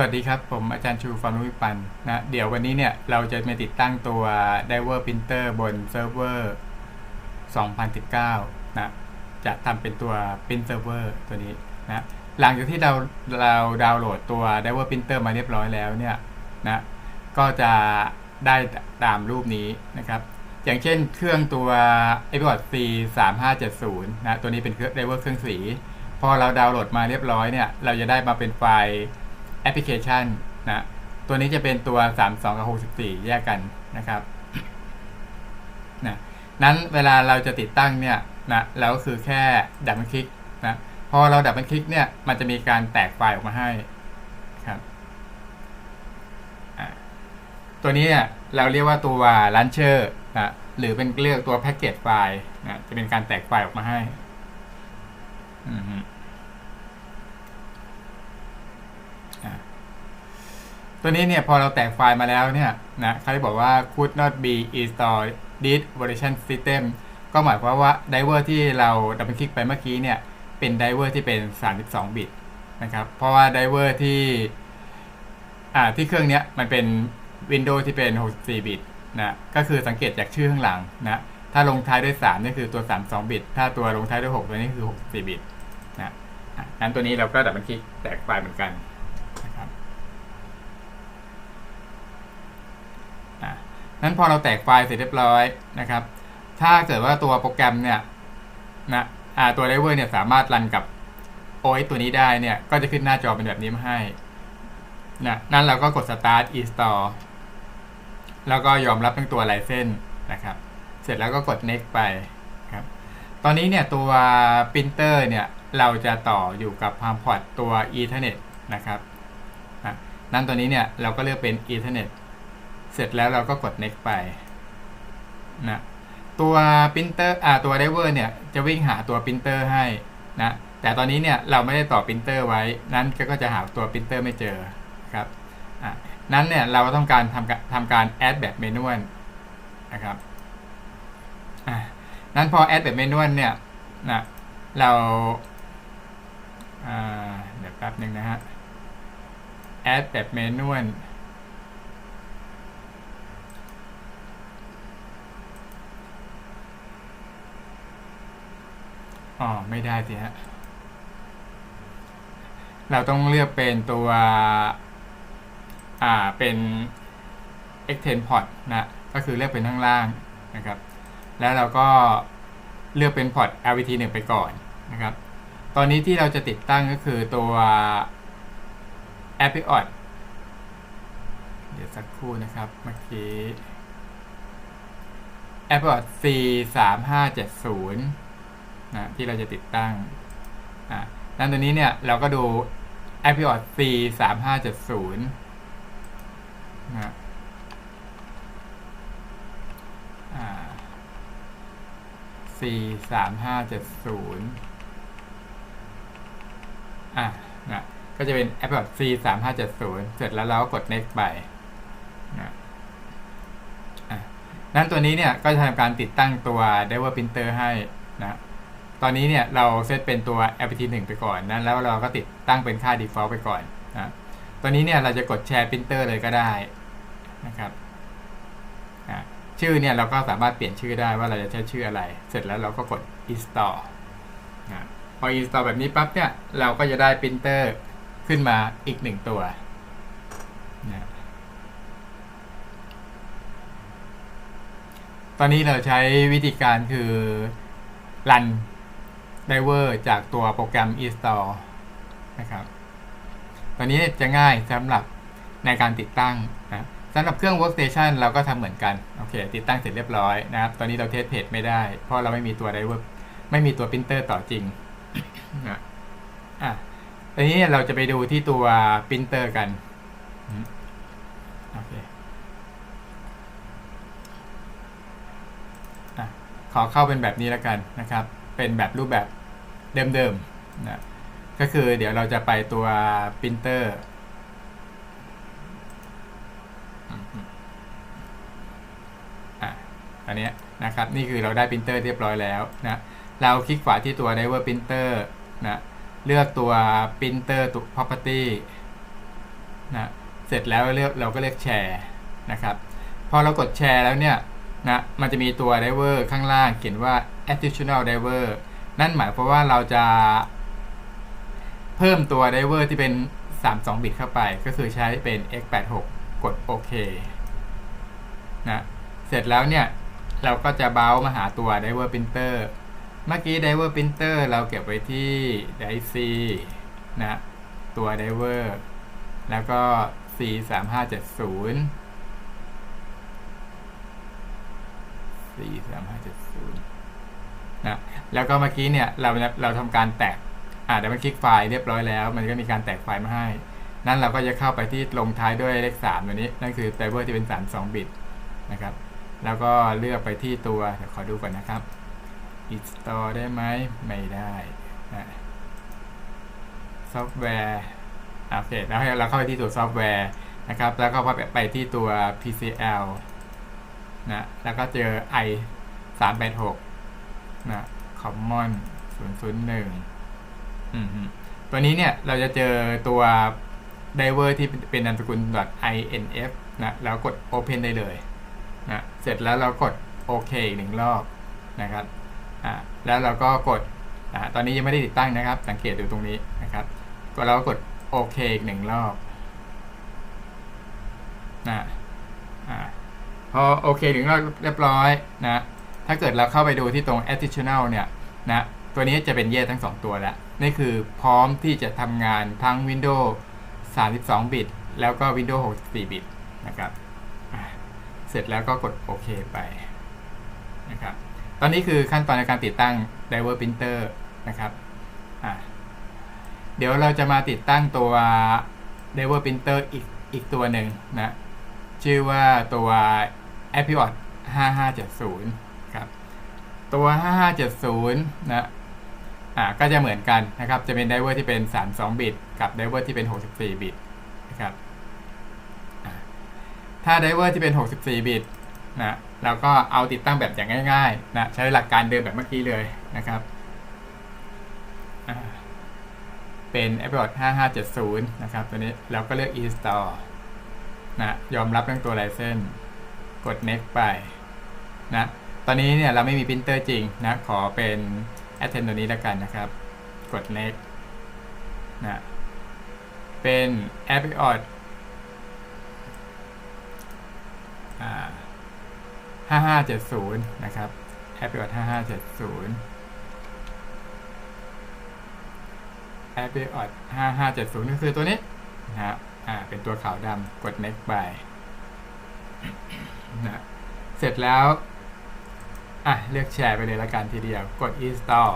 สวัสดีครับ ผมอาจารย์ชูฟารุวิปันนะเดี๋ยววันนี้เนี่ย เราจะมาติดตั้งตัว Diver Printer บนเซิร์ฟเวอร์ 2019 นะ จะทำเป็นตัว Print Server ตัวนี้นะ หลังจากที่เราเราดาวน์โหลดตัว Diver Printer มาเรียบร้อยแล้วเนี่ยนะ ก็จะได้ตามรูปนี้นะครับ อย่างเช่นเครื่องตัว a p o d C 3570นะ ตัวนี้เป็นเครื่อง Diver เครื่องสี พอเราดาวน์โหลดมาเรียบร้อยเนี่ย เราจะได้มาเป็นไฟล์ แอปพลิเคชันนะตัวนี้จะเป็นตัว 32 กับ 64 แยกกันนะครับนะนั้นเวลาเราจะติดตั้งเนี่ยนะเราก็คือแค่ดับเบิลคลิกนะพอเราดับเบิลคลิกเนี่ยมันจะมีการแตกไฟล์ออกมาให้ครับตัวนี้เราเรียกว่าตัว launcher นะหรือเป็นเรียกตัวแพ็กเกจไฟล์นะจะเป็นการแตกไฟล์ออกมาให้ อืม ตัวนี้เนี่ยพอเราแตกไฟล์มาแล้วเนี่ยนะเขาจะบอกว่า could not be installed this version system ก็หมายความว่าไดเวอร์ที่เราดับเบิลคลิกไปเมื่อกี้เนี่ย เป็นไดเวอร์ที่เป็น 32 บิตนะครับ เพราะว่าไดเวอร์ที่อ่าที่เครื่องเนี้ยมันเป็น Windows ที่เป็น 64 บิตนะก็คือสังเกตจากชื่อข้างหลังนะถ้าลงท้ายด้วย 3 นี่คือตัว 32 บิต ถ้าตัวลงท้ายด้วย 6 ตัวนี้คือ 64 บิตนะนั้นตัวนี้เราก็ดับเบิลคลิกแตกไฟล์เหมือนกันนะครับ นั้นพอเราแตกไฟล์เสร็จเรียบร้อยนะครับ ถ้าเกิดว่าตัวโปรแกรมเนี่ยนะตัวไดเวอร์เนี่ยสามารถรันกับ OS ตัวนี้ได้เนี่ย ก็จะขึ้นหน้าจอเป็นแบบนี้มาให้นะนั้นเราก็กด start install แล้วก็ยอมรับทั้งตัวไลเซนนะครับ เสร็จแล้วก็กด next ไปครับ ตอนนี้เนี่ยตัวปรินเตอร์เนี่ยเราจะต่ออยู่กับพามพอร์ตตัว Ethernet นะครับ นั้นตัวนี้เนี่ยเราก็เลือกเป็น Ethernet เสร็จแล้วเราก็กด next ไปนะตัวปรินเตอร์อ่าตัวไดเวอร์เนี่ยจะวิ่งหาตัวปรินเตอร์ให้นะแต่ตอนนี้เนี่ยเราไม่ได้ต่อปรินเตอร์ไว้ นั้นก็จะหาตัวปรินเตอร์ไม่เจอครับอ่านั้นเนี่ยเราต้องการทำทำการแอดแบบเมนูนะครับอ่านั้นพอแอดแบบเมนูเนี่ยนะเราเดี๋ยวแป๊บหนึ่งนะฮะแอดแบบเอ๋อ ไม่ได้สิฮะ เราต้องเลือกเป็นตัว อ่า เป็น extend port นะ ก็คือเลือกเป็นข้างล่างนะครับ แล้วเราก็เลือกเป็นพอร์ต LVT 1 ไปก่อนนะครับ ตอนนี้ที่เราจะติดตั้งก็คือตัว a p p i o t เดี๋ยวสักครู่นะครับ เมื่อกี้ a p p i o t C 3 5 7 0 นะที่เราจะติดตั้งอ่าดังตัวนี้เนี่ยเราก็ดู a p i o t C 3 5 7 0นะ C สามห้าเจ็ดศูนย์อะนะก็จะเป็น Apple C สามห้าเจ็ดศูนย์เสร็จแล้วเราก็กด next ไปนะอะนั้นตัวนี้เนี่ยก็จะทำการติดตั้งตัว Diver Printer ให้นะ ตอนนี้เนี่ยเราเซตเป็นตัว LPT 1ไปก่อนนะแล้วเราก็ติดตั้งเป็นค่า default ไปก่อนนะตอนนี้เนี่ยเราจะกดแชร์ printer เลยก็ได้นะครับชื่อเนี่ยเราก็สามารถเปลี่ยนชื่อได้ว่าเราจะใช้ชื่ออะไร เสร็จแล้วเราก็กด install นะพอ install แบบนี้ปั๊บเนี่ยเราก็จะได้ปรินเตอร์ขึ้นมาอีกหนึ่งตัวนะตอนนี้เราใช้วิธีการคือ รัน driver จากตัวโปรแกรม install นะครับตอนนี้จะง่ายสำหรับในการติดตั้งนะสำหรับเครื่อง workstation เราก็ทำเหมือนกัน โอเค ติดตั้งเสร็จเรียบร้อยนะครับ ตอนนี้เราเทสเพจไม่ได้ เพราะเราไม่มีตัวไดเวอร์ไม่มีตัวพิมพ์เตอร์ต่อจริงนะอะตอนนี้เราจะไปดูที่ตัวพิมพ์เตอร์กันโอเคอะขอเข้าเป็นแบบนี้แล้วกันนะครับ เป็นแบบรูปแบบ เดิมๆนะก็คือเดี๋ยวเราจะไปตัวพิมพ์เตอร์อันนี้นะครับ นี่คือเราได้พิมพ์เตอร์เรียบร้อยแล้วนะเราคลิกขวาที่ตัว Driver Printer นะเลือกตัว Printer ตัว Property นะเสร็จแล้วเลือกเราก็เลือกแชร์นะครับ พอเรากดแชร์แล้วเนี่ยนะมันจะมีตัว driver ข้างล่างเขียนว่า additional driver นั่นหมายความว่าเราจะเพิ่มตัว driver ที่เป็น 32 บิตเข้าไป ก็คือใช้เป็น x86 กดโอเคนะเสร็จแล้วเนี่ย เราก็จะเบ้ามาหาตัว driver printer เมื่อกี้ driver printer เราเก็บไว้ที่ dic นะตัว driver แล้วก็ c 3 5 7 0 c 3 5 7 0 นะแล้วก็เมื่อกี้เนี่ยเราเราทำการแตกอ่าเดี๋ยวมันคลิกไฟล์เรียบร้อยแล้ว มันก็มีการแตกไฟล์มาให้ นั่นเราก็จะเข้าไปที่ลงท้ายด้วยเลข3ตัวนี้ นั่นคือ driver ที่เป็น32บิตนะครับ แล้วก็เลือกไปที่ตัวเดี๋ยวขอดูก่อนนะครับ install ได้ไหมไม่ได้นะซอฟต์แวร์โอเคแล้วให้เราเข้าไปที่ตัวซอฟต์แวร์นะครับ แล้วก็ไปที่ตัว PCL นะแล้วก็เจอ i 3 8 6นะ common 001อืมตัวนี้เนี่ยเราจะเจอตัว driver ที่เป็นนามสกุล .inf นะแล้วกด open ได้เลยนะเสร็จแล้วเรากดโอเคอีกหนึ่งรอบนะครับอ่าแล้วเราก็กดอ่าตอนนี้ยังไม่ได้ติดตั้งนะครับ สังเกตดูตรงนี้นะครับก็เราก็กดโอเคอีกหนึ่งรอบนะอ่าพอโอเคถึงรอบเรียบร้อยนะ ถ้าเกิดเราเข้าไปดูที่ตรง additional เนี่ยนะตัวนี้จะเป็นเย่ทั้ง 2 ตัวแล้ว นี่คือพร้อมที่จะทำงานทั้ง Windows 32 บิต แล้วก็ Windows 64 บิตนะครับเสร็จแล้วก็กดโอเคไปนะครับตอนนี้คือขั้นตอนในการติดตั้ง Driver Printer นะครับเดี๋ยวเราจะมาติดตั้งตัว Driver Printer อีกอีกตัวหนึ่งนะ ชื่อว่าตัว a p i o t 5570 ตัว 5570 นะ อ่า ก็จะเหมือนกันนะครับ จะเป็นไดเวอร์ที่เป็น 32 บิต กับไดเวอร์ที่เป็น 64 บิต นะครับ ถ้าไดเวอร์ที่เป็น 64 บิต นะ เราก็เอาติดตั้งแบบอย่างง่ายๆ นะ ใช้หลักการเดิมแบบเมื่อกี้เลยนะครับเป็น a p p l e 5570 นะครับ ตัวนี้เราก็เลือก install นะ ยอมรับเรื่องตัว license กด next ไป นะ ตอนนี้เนี่ยเราไม่มีพิมพ์เตอร์จริงนะ ขอเป็น attend ตัวนี้แล้วกันนะครับ กด next นะเป็น a p p l e อ่า5570นย์นะครับ a p p l e 5570 a p p l e 5570ก็คือตัวนี้นะครับอ่าเป็นตัวขาวดำกด next ไปนะเสร็จแล้ว อะเลือกแชร์ไปเลยละกันทีเดียว กด install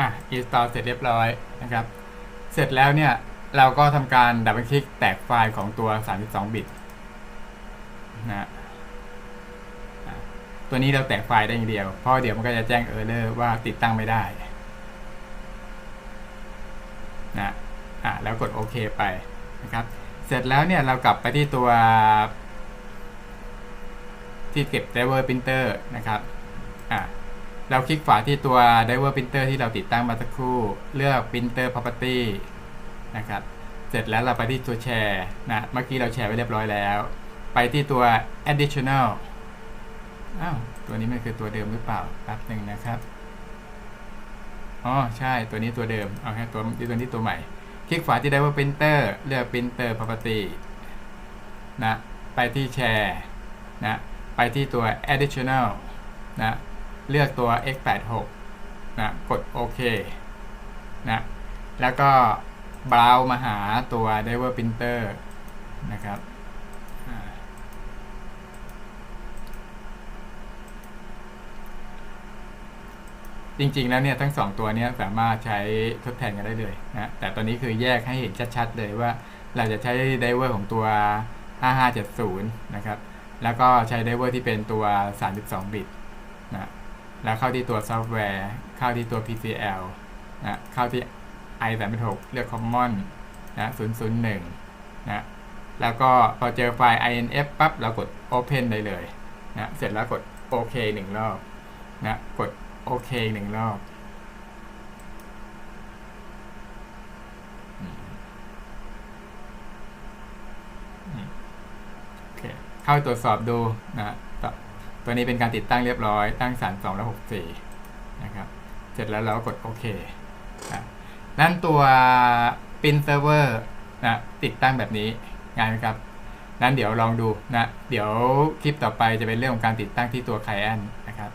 อะ install เสร็จเรียบร้อยนะครับ เสร็จแล้วเนี่ย เราก็ทำการดับเบิลคลิกแตกไฟล์ของตัว 32 บิต นะตัวนี้เราแตกไฟล์ได้อย่างเดียว เพราะเดี๋ยวมันก็จะแจ้งเออร์เลอร์ว่าติดตั้งไม่ได้นะอะแล้วกดโอเคไปนะครับ เสร็จแล้วเนี่ยเรากลับไปที่ตัว ที่เก็บ driver printer นะครับอะเราคลิกฝาที่ตัว driver printer ที่เราติดตั้งมาสักครู่ เลือก printer property นะครับ เสร็จแล้วเราไปที่ตัวแชร์นะ เมื่อกี้เราแชร์ไว้เรียบร้อยแล้ว ไปที่ตัว additional อ้าวตัวนี้มันคือตัวเดิมหรือเปล่าแป๊บหนึ่งนะครับอ๋อใช่ตัวนี้ตัวเดิมเอาแค่ตัวตัวนี้ตัวใหม่ คลิกฝาที่ driver printer เลือก printer property นะไปที่แชร์นะไปที่ตัว additional นะเลือกตัว x86 นะกดโอเคนะแล้วก็บราวมาหาตัว driver printer นะครับ จริงๆแล้วเนี่ยทั้ง 2 ตัวนี้สามารถใช้ทดแทนกันได้เลยนะแต่ตอนนี้คือแยกให้เห็นชัดๆเลยว่าเราจะใช้ไดเวอร์ของตัว 5570 นะครับ แล้วก็ใช้ไดเวอร์ที่เป็นตัว 32 บิตนะแล้วเข้าที่ตัวซอฟต์แวร์ เข้าที่ตัว PCL นะเข้าที่ i 3 6เลือก common นะ001 นะ แล้วก็พอเจอไฟล์ inf ปั๊บเรากด open ได้เลยนะเสร็จแล้วกดโอเคหนึ่งรอบนะกด โอเคหนึ่งรอบโอเค เข้าตรวจสอบดูนะตตัวนี้เป็นการติดตั้งเรียบร้อย ตั้งสาร2และ64 นะครับ เสร็จแล้วเรากดโอเคนะนั่นตัวปินเซิร์ฟเวอร์นะติดตั้งแบบนี้ง่ายไหมครับนั้นเดี๋ยวลองดูนะ เดี๋ยวคลิปต่อไปจะเป็นเรื่องของการติดตั้งที่ตัว Client นะครับ